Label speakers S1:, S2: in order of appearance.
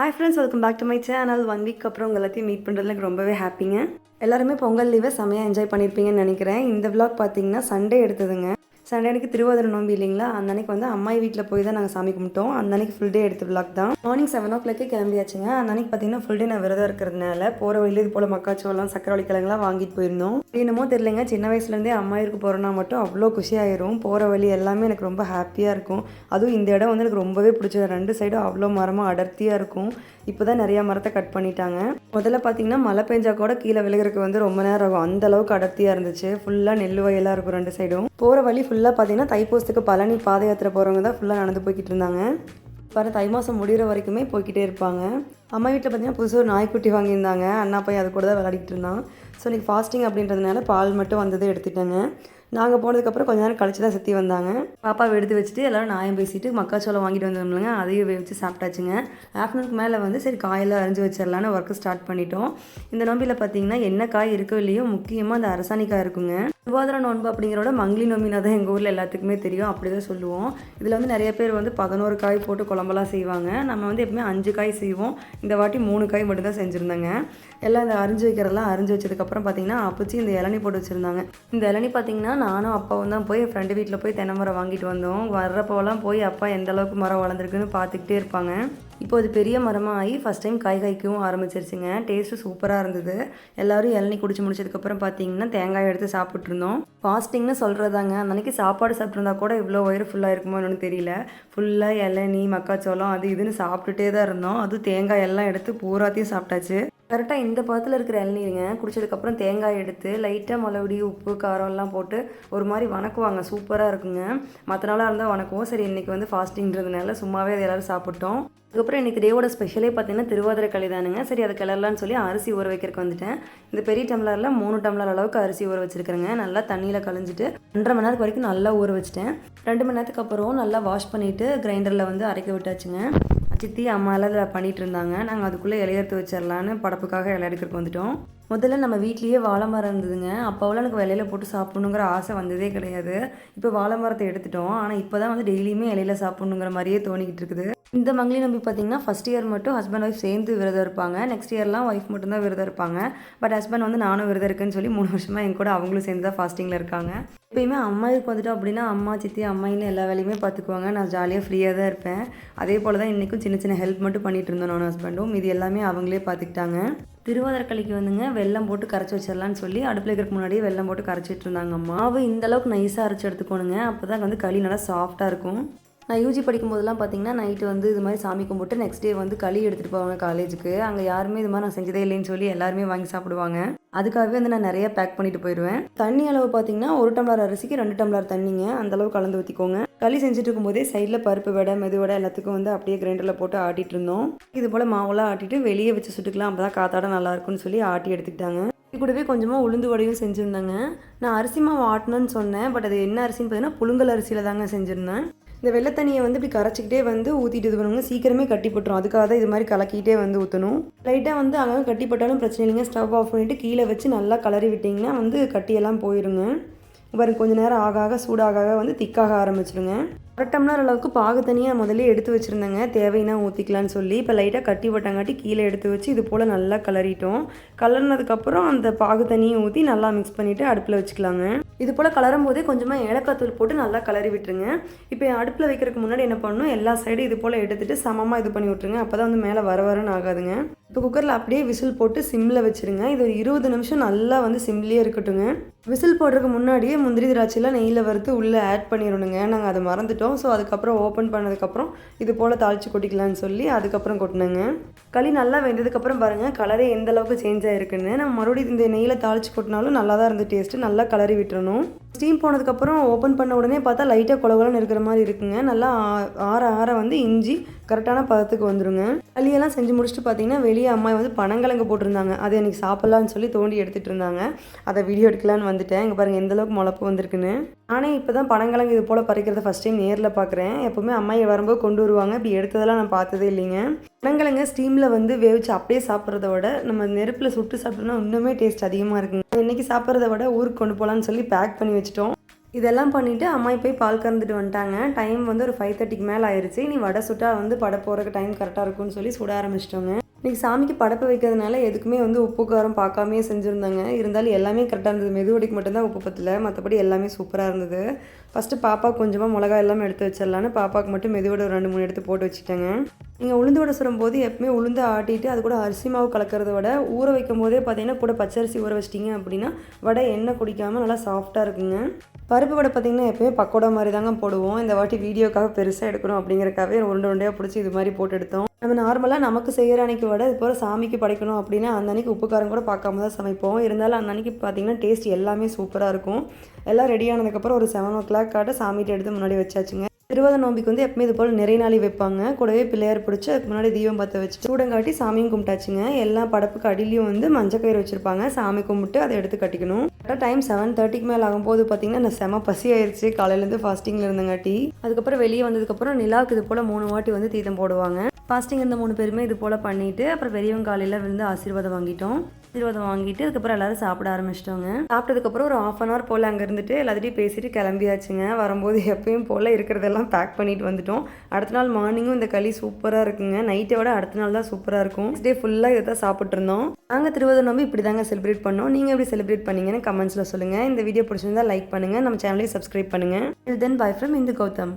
S1: Hi friends welcome back to my channel one week அப்புறம் உங்கள் எல்லாத்தையும் மீட் பண்ணுறதுல எனக்கு ரொம்பவே ஹாப்பிங்க எல்லாருமே பொங்கல் லீவை செமையாக என்ஜாய் பண்ணியிருப்பீங்கன்னு நினைக்கிறேன். இந்த vlog பார்த்தீங்கன்னா சண்டே எடுத்ததுங்க. சண்டே அன்னைக்கு திருவாதிரை நோம்பி இல்லைங்களா? அந்த அன்னைக்கு வந்து அம்மாய் வீட்டில் போய் தான் நாங்கள் சாமி கும்பிட்டோம். அந்த அன்னைக்கு ஃபுல் டே எடுத்து விளாக் தான். மார்னிங் செவன் ஓ கிளாக்கே கிளம்பியாச்சுங்க. அந்த அன்னைக்கு பார்த்தீங்கன்னா ஃபுல் டே நான் விரதம் இருக்கிறதுனால போகிற வழியில இது போல் மக்காச்சோளம் சக்கரவள்ளி கிழங்குலாம் வாங்கிட்டு போயிருந்தோம். என்னமோ தெரியலங்க. சின்ன வயசுலேருந்தே அம்மாயிருக்கு போகிறோன்னா மட்டும் அவ்வளோ குஷியாயிரும் போகிற வழி எல்லாமே எனக்கு ரொம்ப ஹாப்பியாக இருக்கும். அதுவும் இந்த இடம் வந்து எனக்கு ரொம்பவே பிடிச்சது. ரெண்டு சைடும் அவ்வளோ மரமாக அடர்த்தியாக இருக்கும். இப்போ தான் நிறையா மரத்தை கட் பண்ணிட்டாங்க. முதல்ல பார்த்தீங்கன்னா மழை பெஞ்சா கூட கீழே விழுகிறதுக்கு வந்து ரொம்ப நேரம் ஆகும். அந்த அளவுக்கு அடர்த்தியாக இருந்துச்சு. ஃபுல்லாக நெல் வயலாக இருக்கும் ரெண்டு சைடும் போகிற வழி ஃபுல்லாக பார்த்தீங்கன்னா தைப்பூசத்துக்கு பழனி பாத யாத்திரை போகிறவங்க தான் ஃபுல்லாக நடந்து போய்கிட்டு இருந்தாங்க. பாரு தை மாதம் முடிகிற வரைக்குமே போய்கிட்டே இருப்பாங்க. அம்மா வீட்டில் பார்த்தீங்கன்னா புதுசாக ஒரு நாய்க்குட்டி வாங்கியிருந்தாங்க. அண்ணா போய் அது கூட தான் விளையாடிட்டு இருந்தான். ஸோ இன்றைக்கி ஃபாஸ்டிங் அப்படின்றதுனால பால் மட்டும் வந்ததை எடுத்துட்டாங்க. நாங்கள் போனதுக்கப்புறம் கொஞ்ச நேரம் கழிச்சு தான் சுற்றி வந்தாங்க. பாப்பாவை எடுத்து வச்சுட்டு எல்லோரும் நாயம் பேசிட்டு மக்காச்சோளம் வாங்கிட்டு வந்தோம்லங்க. அதையும் வச்சு சாப்பிட்டாச்சுங்க. ஆஃப்டர்நூனுக்கு மேலே வந்து சரி காயெல்லாம் அரிஞ்சு வச்சிடலான்னு ஒர்க்கு ஸ்டார்ட் பண்ணிட்டோம். இந்த நோம்பியில் பார்த்தீங்கன்னா என்ன காய் இருக்கோ இல்லையோ முக்கியமாக அந்த அரசாணிக்காய் இருக்குங்க. சுகாதார நோன்பு அப்படிங்கிறோட மங்கிலி நோம்பினா தான் எங்கள் ஊரில் எல்லாத்துக்குமே தெரியும். அப்படி தான் சொல்லுவோம். இதில் வந்து நிறைய பேர் வந்து பதினோரு காய் போட்டு குழம்பெல்லாம் செய்வாங்க. நம்ம வந்து எப்பவுமே அஞ்சு காய் செய்வோம். இந்த வாட்டி மூணு காய் மட்டும்தான் செஞ்சுருந்தாங்க. எல்லாம் இந்த அரிஞ்சு வைக்கிறதெல்லாம் அரிஞ்சு வச்சதுக்கப்புறம் பார்த்தீங்கன்னா அப்பச்சி இந்த இளநி போட்டு வச்சுருந்தாங்க. இந்த இளநி பார்த்தீங்கன்னா நானும் அப்பாவும் தான் போய் ஃப்ரெண்டு வீட்டில் போய் தென்னை மரம் வாங்கிட்டு வந்தோம். வர்றப்போலாம் போய் அப்பா எந்த அளவுக்கு மரம் வளர்ந்துருக்குன்னு பார்த்துக்கிட்டே இருப்பாங்க. இப்போ அது பெரிய மரமாக ஆகி ஃபஸ்ட் டைம் காய் காய்க்கவும் ஆரம்பிச்சிருச்சுங்க. டேஸ்ட்டு சூப்பராக இருந்தது. எல்லோரும் இளநி குடிச்சு முடிச்சதுக்கப்புறம் பார்த்தீங்கன்னா தேங்காய் எடுத்து சாப்பிட்டு சாப்பிட்ருந்தோம். ஃபாஸ்டிங்னு சொல்கிறதாங்க அன்னைக்கு சாப்பாடு சாப்பிட்ருந்தா கூட இவ்வளோ வயிறு ஃபுல்லாக இருக்குமோ என்னன்னு தெரியல. ஃபுல்லாக இளநீ மக்காச்சோளம் அது இதுன்னு சாப்பிட்டுட்டே தான் இருந்தோம். அது தேங்காய் எல்லாம் எடுத்து பூராத்தையும் சாப்பிட்டாச்சு. கரெக்டாக இந்த பதத்தில் இருக்கிற இளநீருங்க குடிச்சதுக்கப்புறம் தேங்காய் எடுத்து லைட்டாக மறுபடி உப்பு காரம் எல்லாம் போட்டு ஒரு மாதிரி வணக்குவாங்க. சூப்பராக இருக்குங்க. மற்ற நாளாக இருந்தால் வணக்குவோம். சரி இன்றைக்கி வந்து ஃபாஸ்டிங்கிறதுனால சும்மாவே அதை எல்லோரும் சாப்பிட்டோம். அதுக்கப்புறம் இன்றைக்கி டேவோட ஸ்பெஷலே பார்த்தீங்கன்னா திருவாதிரை களி தானுங்க. சரி அதை கிளறலான்னு சொல்லி அரிசி ஊற வைக்கிறதுக்கு வந்துட்டேன். இந்த பெரிய டம்ளரில் மூணு டம்ளர் அளவுக்கு அரிசி ஊற வச்சுருக்கிறேங்க. நல்லா தண்ணியில் கழிஞ்சிட்டு ரெண்டரை மணி நேரத்துக்கு வரைக்கும் நல்லா ஊற வச்சிட்டேன். ரெண்டு மணி நேரத்துக்கு அப்புறம் நல்லா வாஷ் பண்ணிவிட்டு கிரைண்டரில் வந்து அரைக்க விட்டாச்சுங்க. சித்தி அம்மா எல்லாம் இதில் பண்ணிட்டு இருந்தாங்க நாங்கள் அதுக்குள்ளே இலையெடுத்து வச்சிடலான்னு படப்புக்காக இலை எடுக்கிறதுக்கு வந்துட்டோம். முதல்ல நம்ம வீட்லேயே வாழை மரம் இருந்ததுங்க. அப்போவெல்லாம் எனக்கு இலையில போட்டு சாப்பிட்ணுங்கிற ஆசை வந்ததே கிடையாது. இப்போ வாழை மரத்தை எடுத்துட்டோம். ஆனால் இப்போ தான் வந்து டெய்லியுமே இலையில சாப்பிட்ணுங்கிற மாதிரியே தோணிக்கிட்டு இருக்குது. இந்த மங்களி நம்பி பார்த்தீங்கன்னா ஃபஸ்ட் இயர் மட்டும் ஹஸ்பண்ட் ஒய்ஃப் சேர்ந்து விரதம் இருப்பாங்க. நெக்ஸ்ட் இயர்லாம் ஒய்ஃப் மட்டும்தான் விரதம் இருப்பாங்க. பட் ஹஸ்பண்ட் வந்து நானும் விரதம் இருக்குன்னு சொல்லி மூணு வருஷமாக என் கூட அவங்களும் சேர்ந்து தான் ஃபாஸ்டிங்கில் இருக்காங்க. எப்பயுமே அம்மாவுக்கு வந்துட்டோம் அப்படின்னா அம்மா சித்தி அம்மாயின்னு எல்லா வேலையுமே பார்த்துக்குவாங்க. நான் ஜாலியாக ஃப்ரீயாக தான் இருப்பேன். அதே போல் தான் இன்றைக்கும் சின்ன சின்ன ஹெல்ப் மட்டும் பண்ணிட்டு இருந்தோம் நான் ஹஸ்பண்டும் இது எல்லாமே அவங்களே பார்த்துக்கிட்டாங்க. திருவாதிரக்களிக்கு வந்துங்க வெள்ளம் போட்டு கரைச்சி வச்சிடலான்னு சொல்லி அடுப்பில் இருக்கிற முன்னாடியே வெள்ளம் போட்டு கரைச்சிட்டு இருந்தாங்க மாவு இந்த அளவுக்கு நைஸாக அரைச்சி எடுத்துக்கோணுங்க. அப்போ தான் வந்து களி நல்லா சாஃப்டாக இருக்கும். நான் யூஜி படிக்கும்போதெல்லாம் பார்த்தீங்கன்னா நைட்டு வந்து இது மாதிரி சாமி கும்பிட்டு நெக்ஸ்ட் டே வந்து களி எடுத்துகிட்டு போவாங்க காலேஜுக்கு அங்கே யாருமே இது மாதிரி நான் செஞ்சதே இல்லைன்னு சொல்லி எல்லாருமே வாங்கி சாப்பிடுவாங்க. அதுக்காகவே வந்து நான் நிறைய பேக் பண்ணிட்டு போயிடுவேன் தண்ணி அளவு பார்த்தீங்கன்னா ஒரு டம்ளர் அரிசிக்கு ரெண்டு டம்ளர் தண்ணிங்க. அந்த அளவு கலந்து ஊற்றிக்கோங்க களி செஞ்சுட்டு இருக்கும்போதே சைடில் பருப்பு வடை மெது வடை எல்லாத்துக்கும் வந்து அப்படியே கிரைண்டரில் போட்டு ஆட்டிட்டு இருந்தோம். இது போல் மாவெல்லாம் ஆட்டிட்டு வெளியே வச்சு சுட்டுக்கலாம். அப்போ தான் காத்தாட நல்லாயிருக்கும்னு சொல்லி ஆட்டி எடுத்துக்கிட்டாங்க. இது கூடவே கொஞ்சமாக உளுந்து வடையும் செஞ்சுருந்தாங்க. நான் அரிசி மாவு ஆட்டணும்னு சொன்னேன். பட் அது என்ன அரிசின்னு பார்த்தீங்கன்னா புழுங்கல் அரிசியில் தாங்க செஞ்சுருந்தேன். இந்த வெள்ளை தண்ணியை வந்து இப்படி கரைச்சிக்கிட்டே வந்து ஊற்றிட்டு இது பண்ணுங்க. சீக்கிரமே கட்டி போட்டுரும். அதுக்காக தான் இது மாதிரி கலக்கிட்டே வந்து ஊற்றணும் லைட்டாக வந்து அங்கே கட்டி போட்டாலும் பிரச்சனை இல்லைங்க. ஸ்டவ் ஆஃப் பண்ணிவிட்டு கீழே வச்சு நல்லா கலரி விட்டிங்கன்னா வந்து கட்டியெல்லாம் போயிருங்க. பாருங்க கொஞ்ச நேரம் ஆக ஆக சூடாக ஆக வந்து திக்காக ஆரம்பிச்சிருங்க. அரை டம்ளர் அளவுக்கு பாகு தனியாக முதல்ல எடுத்து வச்சுருந்தேங்க. தேவைன்னா ஊற்றிக்கலான்னு சொல்லி இப்போ லைட்டாக கட்டி போட்டாங்காட்டி கீழே எடுத்து வச்சு இது போல் நல்லா கலரிட்டோம் கலர்னதுக்கப்புறம் அந்த பாகு தண்ணியை ஊற்றி நல்லா மிக்ஸ் பண்ணிவிட்டு அடுப்பில் வச்சுக்கலாங்க. இது போல் கலரும் போதே கொஞ்சமாக ஏலக்காய் தூள் போட்டு நல்லா கலரி விட்டுருங்க. இப்போ அடுப்பில் வைக்கிறதுக்கு முன்னாடி என்ன பண்ணணும்? எல்லா சைடும் இது போல் எடுத்துகிட்டு சமமாக இது பண்ணி விட்ருங்க அப்போ தான் வந்து மேலே வர வரன்னு ஆகாதுங்க. இப்போ குக்கரில் அப்படியே விசில் போட்டு சிம்மில் வச்சுருங்க. இது ஒரு இருபது நிமிஷம் நல்லா வந்து சிம்லேயே இருக்கட்டுங்க விசில் போடுறதுக்கு முன்னாடியே முந்திரி திராட்சைலாம் நெய்யில் வறுத்து உள்ளே ஆட் பண்ணிடணுங்க. நாங்கள் அதை மறந்துட்டோம். ஸோ அதுக்கப்புறம் ஓப்பன் பண்ணதுக்கப்புறம் இது போல் தாளித்து கொட்டிக்கலான்னு சொல்லி அதுக்கப்புறம் கொட்டினேங்க. களி நல்லா வெந்ததுக்கப்புறம் பாருங்கள் கலரே எந்த அளவுக்கு சேஞ்ச் ஆகிருக்குன்னு நம்ம மறுபடியும் இந்த நெய்யில் தாளித்து கொட்டினாலும் நல்லா தான் இருந்து டேஸ்ட்டு நல்லா கலரி விட்டுறணும். ஸ்டீம் போனதுக்கப்புறம் ஓப்பன் பண்ண உடனே பார்த்தா லைட்டாக குளகுலன்னு இருக்கிற மாதிரி இருக்குங்க. நல்லா ஆ- ஆற ஆற வந்து இஞ்சி கரெக்டான பதத்துக்கு வந்துருங்க. களியெல்லாம் செஞ்சு முடிச்சுட்டு பார்த்தீங்கன்னா வெளியே அம்மா வந்து பனங்கிழங்கு போட்டிருந்தாங்க. அது எனக்கு சாப்பிட்லான்னு சொல்லி தோண்டி எடுத்துகிட்டு இருந்தாங்க. அதை வீடியோ எடுக்கலான்னு வந்துட்டேன். இங்கே பாருங்கள் எந்தளவுக்கு முளப்பு வந்திருக்குன்னு. நானே இப்போ தான் பனங்கிழங்கு இது போல் பறிக்கிறத ஃபஸ்ட் டைம் நேரில் பார்க்குறேன் எப்போவுமே அம்மாயை வரும்போது கொண்டு வருவாங்க. இப்படி எடுத்ததெல்லாம் நான் பார்த்ததே இல்லைங்க. பனங்கிழங்க ஸ்டீமில் வந்து வேவிச்சு அப்படியே சாப்பிட்றத விட நம்ம நெருப்பில் சுட்டு சாப்பிட்டோம்னா இன்னுமே டேஸ்ட் அதிகமாக இருக்குங்க. இன்றைக்கி சாப்பிட்றத விட ஊருக்கு கொண்டு போகலான்னு சொல்லி பேக் பண்ணி வச்சுட்டோம். இதெல்லாம் பண்ணிவிட்டு அம்மா போய் பால் கறந்துட்டு வந்துட்டாங்க. டைம் வந்து ஒரு ஃபைவ் தேர்ட்டிக்கு மேலே ஆயிடுச்சு நீ வடை சுட்டா வந்து படை போகிறக்கு டைம் கரெக்டாக இருக்கும்னு சொல்லி சுட ஆரம்பிச்சிட்டோங்க. இன்றைக்கி சாமிக்கு படப்பு வைக்கிறதுனால எதுக்குமே வந்து உப்பு காரம் பார்க்காமே செஞ்சுருந்தாங்க. இருந்தாலும் எல்லாமே கரெக்டாக இருந்தது. மெதுவடைக்கு மட்டும்தான் உப்பு பத்தில். மற்றபடி எல்லாமே சூப்பராக இருந்தது. ஃபஸ்ட்டு பாப்பா கொஞ்சமாக மிளகாய் எல்லாம் எடுத்து வச்சிடலான்னு பாப்பாவுக்கு மட்டும் மெதுவடை ஒரு ரெண்டு மூணு எடுத்து போட்டு வச்சுட்டேங்க நீங்கள் உளுந்து வடை சுடும்போது எப்பவுமே உளுந்து ஆட்டிட்டு அது கூட அரிசி மாவு கலக்கிறத விட ஊற வைக்கும் போதே பார்த்தீங்கன்னா கூட பச்சரிசி ஊற வச்சிட்டிங்க அப்படின்னா வடை எண்ணெய் குடிக்காமல் நல்லா சாஃப்டாக இருக்குங்க. பருப்பு வடை பார்த்திங்கன்னா எப்போயுமே பக்கோடா மாதிரி தாங்க போடுவோம். இந்த வாட்டி வீடியோக்காக பெருசாக எடுக்கணும் அப்படிங்கிறக்காகவே உருண்டை உருண்டையாக பிடிச்சி இது மாதிரி போட்டு எடுத்தோம். நம்ம நார்மலாக நமக்கு செய்கிற அன்னைக்கு வடை இது போல் சாமிக்கு படைக்கணும் அப்படின்னா அந்த அன்னைக்கு உப்புக்காரம் கூட பார்க்காம தான் சமைப்போம். இருந்தாலும் அந்த அன்னைக்கு பார்த்தீங்கன்னா டேஸ்ட் எல்லாமே சூப்பராக இருக்கும். எல்லாம் ரெடி ஆனதுக்கப்புறம் ஒரு செவன் ஓ கிளாக் காட்ட சாமிகிட்ட எடுத்து முன்னாடி வச்சாச்சுங்க. திருவாத நோம்பிக்கு வந்து எப்பவுமே இது போல் நிறைய நாளி வைப்பாங்க. கூடவே பிள்ளையார் பிடிச்சி அதுக்கு முன்னாடி தீபம் பற்ற வச்சு சூடங்காட்டி சாமியும் கும்பிட்டாச்சுங்க. எல்லா படப்புக்கு அடியிலையும் வந்து மஞ்சள் கயிறு வச்சுருப்பாங்க. சாமி கும்பிட்டு அதை எடுத்து கட்டிக்கணும். கரெக்டாக டைம் செவன் தேர்ட்டிக்கு மேலே ஆகும்போது பார்த்தீங்கன்னா நான் செம பசி ஆயிடுச்சு காலையிலேருந்து ஃபாஸ்டிங்கில் இருந்தங்காட்டி. அதுக்கப்புறம் வெளியே வந்ததுக்கப்புறம் நிலாவுக்கு இது போல் மூணு வாட்டி வந்து தீதம் போடுவாங்க. ஃபாஸ்டிங் இருந்த மூணு பேருமே இது போல் பண்ணிவிட்டு அப்புறம் பெரியவங்க காலையில் வந்து ஆசீர்வாதம் வாங்கிட்டோம். ஆசீர்வாதம் வாங்கிட்டு அதுக்கப்புறம் எல்லாரும் சாப்பிட ஆரம்பிச்சிட்டோங்க. சாப்பிட்டதுக்கப்புறம் ஒரு ஆஃப் அன் ஹவர் போல் அங்கே இருந்துட்டு எல்லாத்தையும் பேசிட்டு கிளம்பியாச்சுங்க. வரும்போது எப்பயும் போல் இருக்கிறதெல்லாம் பேக் பண்ணிட்டு வந்துட்டோம். அடுத்த நாள் மார்னிங்கும் இந்த களி சூப்பராக இருக்குங்க. நைட்டை விட அடுத்த நாள் தான் சூப்பராக இருக்கும். டே ஃபுல்லாக இதை தான் சாப்பிட்ருந்தோம் நாங்கள் திருவதூர் நம்பி இப்படி தாங்க செலிப்ரேட் பண்ணோம். நீங்கள் எப்படி செலிப்ரேட் பண்ணீங்கன்னு கமெண்ட்ஸில் சொல்லுங்கள் இந்த வீடியோ பிடிச்சிருந்தா லைக் பண்ணுங்கள் நம்ம சேனலையும் சப்ஸ்கிரைப் பண்ணுங்கள் then bye from Indhu Gautam.